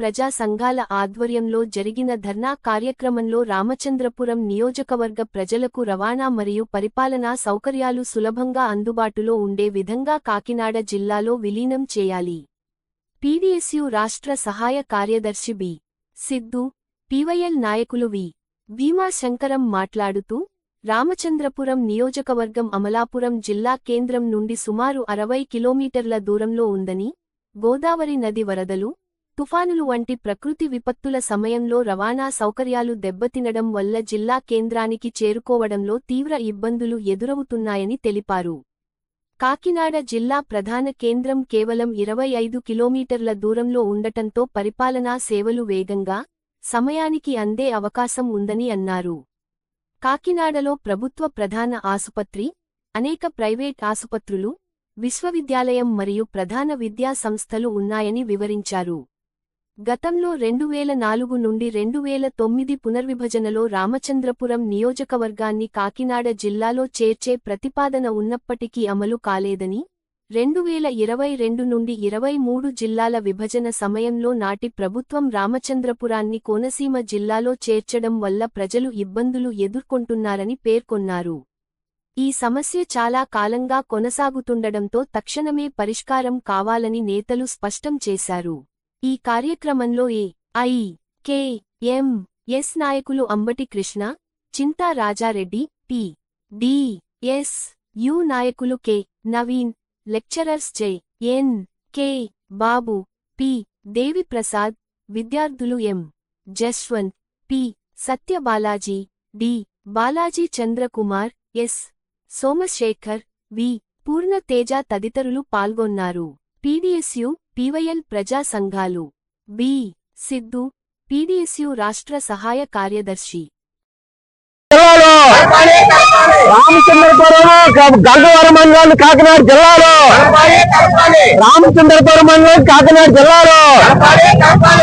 ప్రజా సంఘాల ఆధ్వర్యంలో జరిగిన ధర్నా కార్యక్రమంలో రామచంద్రపురం నియోజకవర్గ ప్రజలకు రవాణా మరియు పరిపాలనా సౌకర్యాలు సులభంగా అందుబాటులో ఉండే విధంగా కాకినాడ జిల్లాలో విలీనం చేయాలి. పీడీఎస్యు రాష్ట్ర సహాయ కార్యదర్శి బి. సిద్ధు పీవైఎల్ నాయకులు వి. భీమా శంకరం మాట్లాడుతూ రామచంద్రపురం నియోజకవర్గం అమలాపురం జిల్లా కేంద్రం నుండి సుమారు అరవై కిలోమీటర్ల దూరంలో ఉందని గోదావరి నది వరదలు తుఫానులు వంటి ప్రకృతి విపత్తుల సమయంలో రవాణా సౌకర్యాలు దెబ్బతినడం వల్ల జిల్లా కేంద్రానికి చేరుకోవడంలో తీవ్ర ఇబ్బందులు ఎదురవుతున్నాయని తెలిపారు. కాకినాడ జిల్లా ప్రధాన కేంద్రం కేవలం ఇరవై ఐదు కిలోమీటర్ల దూరంలో ఉండటంతో పరిపాలనా సేవలు వేగంగా సమయానికి అందే అవకాశం ఉందని అన్నారు. కాకినాడలో ప్రభుత్వ ప్రధాన ఆసుపత్రి అనేక ప్రైవేట్ ఆసుపత్రులు విశ్వవిద్యాలయం మరియు ప్రధాన విద్యా సంస్థలు ఉన్నాయని వివరించారు. గతంలో రెండు వేల నాలుగు నుండి రెండు వేల తొమ్మిది పునర్విభజనలో రామచంద్రపురం నియోజకవర్గాన్ని కాకినాడ జిల్లాలో చేర్చే ప్రతిపాదన ఉన్నప్పటికీ అమలు కాలేదని రెండు వేల ఇరవై రెండు నుండి ఇరవై మూడు జిల్లాల విభజన సమయంలో నాటి ప్రభుత్వం రామచంద్రపురాన్ని కోనసీమ జిల్లాలో చేర్చడం వల్ల ప్రజలు ఇబ్బందులు ఎదుర్కొంటున్నారని పేర్కొన్నారు. ఈ సమస్య చాలా కాలంగా కొనసాగుతుండడంతో తక్షణమే పరిష్కారం కావాలని నేతలు స్పష్టం చేశారు. ఈ కార్యక్రమంలో A I K M S నాయకులు Ambati Krishna Chinta Rajareddy P D S U నాయకులు K Naveen lecturers J N K Babu P Deviprasad విద్యార్థులు M Jaswanth P Satyabalaji D Balaji Chandrakumar S Somasekhar V Purnateja తదితరులు పాల్గొన్నారు. PDSU PYL ప్రజా సంఘాలు. B. Siddhu PDSU రాష్ట్ర సహాయ కార్యదర్శి. జిల్లాలో రామచంద్రపురం గంగవరం మండలం కాకినాడ జిల్లాలో రామచంద్రపురం మండలం కాకినాడ జిల్లాలో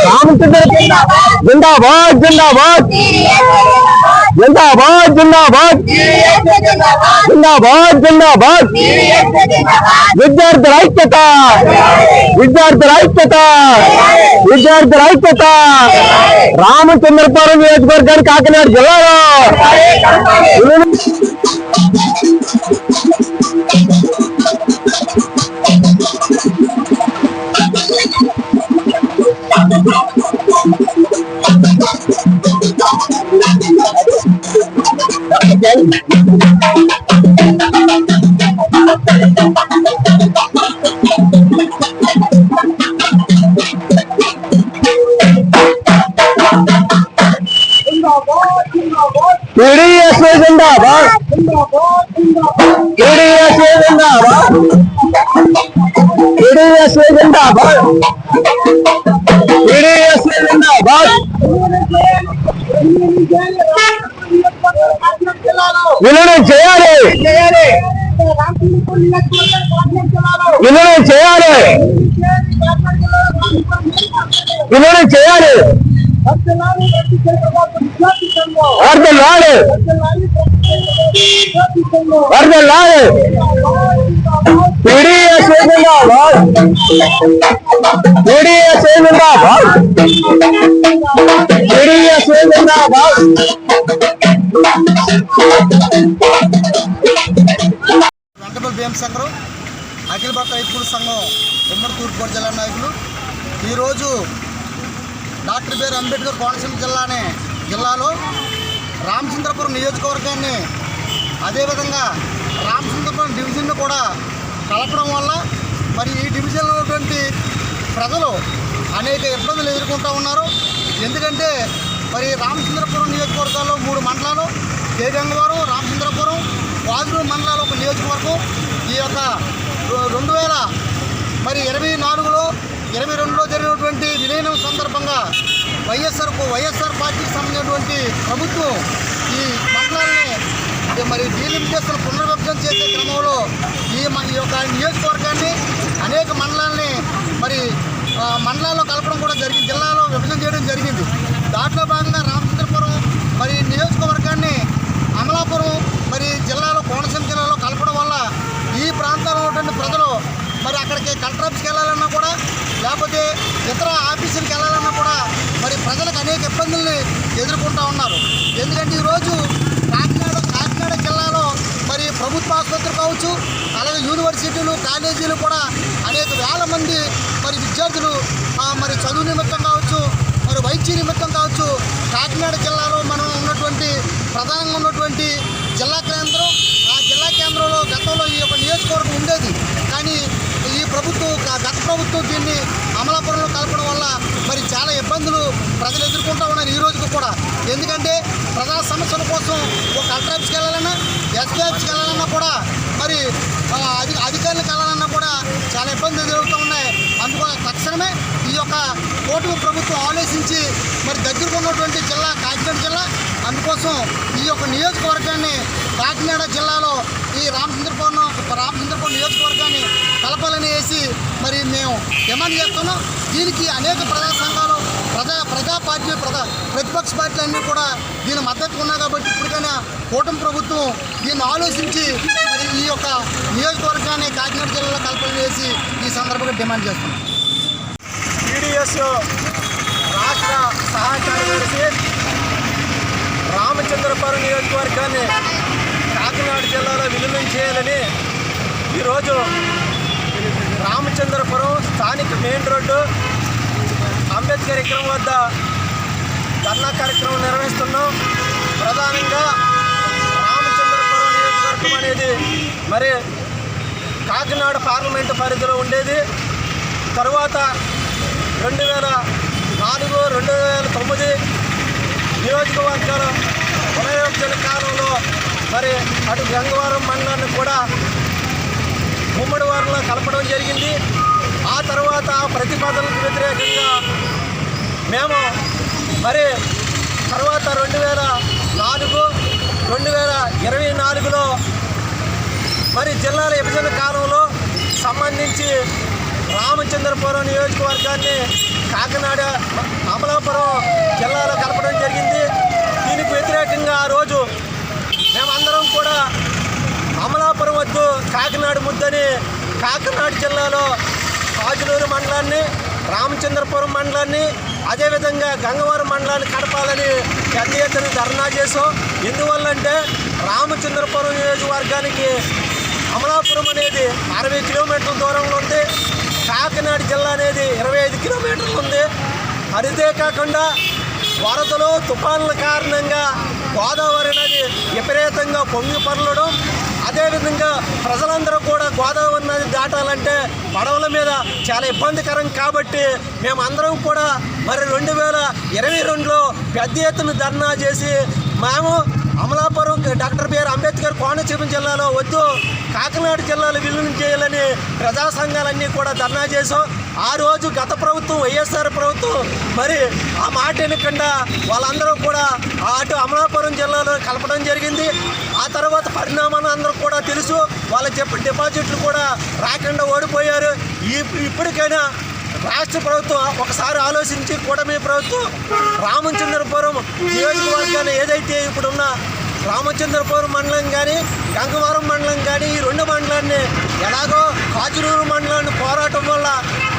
రామచంద్రపురం జిందాబాద్ జిందాబాద్ జిందాబాద్ జిందాబాద్ జిందాబాద్ జిందాబాద్ విద్యార్థుల ఐక్యత విద్యార్థుల ఐక్యత విద్యార్థుల ఐక్యత రామచంద్రపురం నియోజకవర్గానికి కాకినాడ జిల్లాలో టీడీఎస్ జిందాబాద్. టీడీఎస్ జిందాబాద్. టీడీఎస్ జిందాబాద్. టీడీఎస్ జిందాబాద్. విలీనం చేయాలి. విలీనం చేయాలి. విలీనం చేయాలి. వరద లాడు వరద లాడు టీడీఎస్ జిందాబాద్ టీడీఎస్ జిందాబాద్ వెంకటపల్లి అఖిల భారత రైతుల సంఘం ఉమ్మడి తూర్పుగోడు జిల్లా నాయకులు. ఈరోజు డాక్టర్ బిఆర్ అంబేద్కర్ కోనసీమ జిల్లానే జిల్లాలో రామచంద్రపురం నియోజకవర్గాన్ని అదేవిధంగా రామచంద్రపురం డివిజన్ను కూడా కలపడం వల్ల మరి ఈ డివిజన్లో ఉన్నటువంటి ప్రజలు అనేక ఇబ్బందులు ఎదుర్కొంటూ ఉన్నారు. ఎందుకంటే మరి రామచంద్రపురం నియోజకవర్గాల్లో మూడు మండలాలు కేగంగవరం రామచంద్రపురం వాజురు మండలాలు ఒక నియోజకవర్గం. ఈ యొక్క రెండు వేల మరి ఇరవై నాలుగులో ఇరవై రెండులో జరిగినటువంటి విలీనం సందర్భంగా వైఎస్ఆర్ వైఎస్ఆర్ పార్టీకి సంబంధించినటువంటి ప్రభుత్వం ఈ మండలాన్ని మరి డీలిమిటేషన్ పునర్విభజన చేసే క్రమంలో ఈ మన ఈ యొక్క నియోజకవర్గాన్ని అనేక మండలాల్ని మరి మండలాల్లో కలపడం కూడా జరిగింది. జిల్లాలో విభజన చేయడం జరిగింది. దాంట్లో భాగంగా రామచంద్రపురం మరి నియోజకవర్గాన్ని అమలాపురం మరి జిల్లాలో కోనసీమ జిల్లాలో కలపడం వల్ల ఈ ప్రాంతంలో ఉన్నటువంటి ప్రజలు మరి అక్కడికి కలెక్టర్ ఆఫీస్కి వెళ్ళాలన్నా కూడా లేకపోతే ఇతర ప్రజలకు అనేక ఇబ్బందులు ఎదుర్కొంటూ ఉన్నారు. ఎందుకంటే ఈరోజు కాకినాడ కాకినాడ జిల్లాలో మరి ప్రభుత్వ ఆసుపత్రి కావచ్చు అలాగే యూనివర్సిటీలు కాలేజీలు కూడా అనేక వేల మంది మరి విద్యార్థులు మరి చదువు నిమిత్తం కావచ్చు మరి వైద్య నిమిత్తం కావచ్చు కాకినాడ జిల్లాలో మనం ఉన్నటువంటి ప్రధానంగా ఉన్నటువంటి జిల్లా కేంద్రం ఆ జిల్లా కేంద్రంలో గతంలో ఈ యొక్క నియోజకవర్గం ఉండేది. కానీ ఈ ప్రభుత్వం గత ప్రభుత్వం దీన్ని అమలాపురంలో కలపడం వల్ల మరి చాలా ఇబ్బందులు ప్రజలు ఎదుర్కొంటూ ఉన్నారు ఈ రోజుకు కూడా. ఎందుకంటే ప్రజా సమస్యల కోసం ఒక కలెక్టర్ ఆఫీస్కి వెళ్ళాలన్నా ఎస్పీ వెళ్ళాలన్నా కూడా మరి అధి అధికారులకు వెళ్ళాలన్నా కూడా చాలా ఇబ్బందులు ఎదురవుతూ ఉన్నాయి. అందువల్ల తక్షణమే ఈ యొక్క కూటమి ప్రభుత్వం ఆలోచించి మరి దగ్గరకు ఉన్నటువంటి జిల్లా కాకినాడ జిల్లా అందుకోసం ఈ యొక్క నియోజకవర్గాన్ని కాకినాడ జిల్లాలో ఈ రామచంద్రపురం రామచంద్రపురం నియోజకవర్గాన్ని కలపాలని వేసి మరి మేము డిమాండ్ చేస్తున్నాం. దీనికి అనేక ప్రజా సంఘాలు ప్రజా ప్రజా పార్టీ ప్రజా ప్రతిపక్ష పార్టీలు అన్నీ కూడా దీని మద్దతు ఉన్నాయి కాబట్టి ఇప్పటికైనా కూటమి ప్రభుత్వం దీన్ని ఆలోచించి మరి ఈ యొక్క నియోజకవర్గాన్ని కాకినాడ జిల్లాలో కలపాలని వేసి ఈ సందర్భంగా డిమాండ్ చేస్తున్నాం. టీడీఎస్ రాష్ట్ర సహాయ కార్యదర్శి రామచంద్రపురం నియోజకవర్గాన్ని కాకినాడ జిల్లాలో విలీనం చేయాలని ఈరోజు రామచంద్రపురం స్థానిక మెయిన్ రోడ్డు అంబేద్కర్ విగ్రహం వద్ద ధర్నా కార్యక్రమం నిర్వహిస్తున్నాం. ప్రధానంగా రామచంద్రపురం నియోజకవర్గం అనేది మరి కాకినాడ పార్లమెంటు పరిధిలో ఉండేది. తరువాత రెండు వేల నాలుగు రెండు వేల తొమ్మిది నియోజకవర్గాల పునర్విభజన కాలంలో మరి అటు గంగవరం మండలాన్ని కూడా ఉమ్మడి వారిలో కలపడం జరిగింది. ఆ తర్వాత ప్రతిపాదనలకు వ్యతిరేకంగా మేము మరి తర్వాత రెండు వేల నాలుగు రెండు వేల ఇరవై నాలుగులో మరి జిల్లాల విభజన కాలంలో సంబంధించి రామచంద్రపురం నియోజకవర్గాన్ని కాకినాడ అమలాపురం జిల్లాలో కలపడం జరిగింది. దీనికి వ్యతిరేకంగా ఆ రోజు మేమందరం కూడా అమలాపురం వద్దు కాకినాడ ముద్దని కాకినాడ జిల్లాలో కాజులూరు మండలాన్ని రామచంద్రపురం మండలాన్ని అదేవిధంగా గంగవరం మండలాన్ని కడపాలని పెద్ద ఎత్తున ధర్నా చేసాం ఎందువల్లంటే రామచంద్రపురం నియోజకవర్గానికి అమలాపురం అనేది అరవై కిలోమీటర్ల దూరంలో ఉంది. కాకినాడ జిల్లా అనేది ఇరవై ఐదు కిలోమీటర్లు ఉంది. అదిదే కాకుండా వరదలు తుఫాన్ల కారణంగా గోదావరి నది విపరీతంగా పొంగి పొరలడం అదేవిధంగా ప్రజలందరూ కూడా గోదావరి నది దాటాలంటే పడవల మీద చాలా ఇబ్బందికరం కాబట్టి మేమందరం కూడా మరి రెండు వేల ఇరవై రెండులో పెద్ద ఎత్తున ధర్నా చేసి మేము Amalapuram doctor B R Ambedkar Konaseema జిల్లాలో వద్దు కాకినాడ జిల్లాలో విలీనం చేయాలని ప్రజా సంఘాలన్నీ కూడా ధర్నా చేసాం ఆ రోజు గత ప్రభుత్వం వైఎస్ఆర్ ప్రభుత్వం మరి ఆ మాట వినకుండా వాళ్ళందరూ కూడా ఆ అటు అమలాపురం జిల్లాలో కలపడం జరిగింది. ఆ తర్వాత పరిణామాలు అందరూ కూడా తెలుసు. వాళ్ళ చెప్పిన డిపాజిట్లు కూడా రాకుండా ఓడిపోయారు. ఇప్పటికైనా రాష్ట్ర ప్రభుత్వం ఒకసారి ఆలోచించి కూటమి ప్రభుత్వం రామచంద్రపురం నియోజకవర్గాన్ని ఏదైతే ఇప్పుడున్న రామచంద్రపురం మండలం కానీ గంగవరం మండలం కానీ ఈ రెండు మండలాన్ని ఎలాగో కాజులూరు మండలాన్ని పోరాటం వల్ల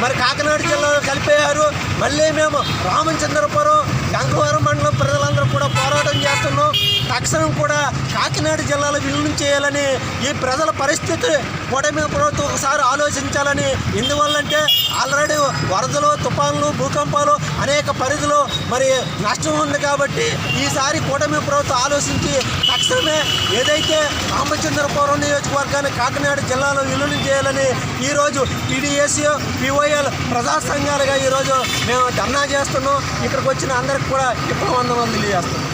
మరి కాకినాడ జిల్లాలో కలిపేయారు మళ్ళీ మేము రామచంద్రపురం గంగవరం మండలం ప్రజలందరూ కూడా పోరాటం చేస్తున్నాం. తక్షణం కూడా కాకినాడ జిల్లాలో విలీనం చేయాలని ఈ ప్రజల పరిస్థితి కూటమి ప్రభుత్వం ఒకసారి ఆలోచించాలని ఎందువల్లంటే ఆల్రెడీ వరదలు తుఫాన్లు భూకంపాలు అనేక పరిధిలో మరి నష్టం ఉంది కాబట్టి ఈసారి కూటమి ప్రభుత్వం ఆలోచించి తక్షణమే ఏదైతే రామచంద్రపురం నియోజకవర్గాన్ని కాకినాడ జిల్లాలో విలీనం చేయాలని ఈరోజు టీడీఎస్ పిఓఎల్ ప్రజా సంఘాలుగా ఈరోజు మేము ధర్నా చేస్తున్నాం. ఇక్కడికి వచ్చిన అందరికి కూడా ఇప్పుడు వందలు తెలియజేస్తున్నాం.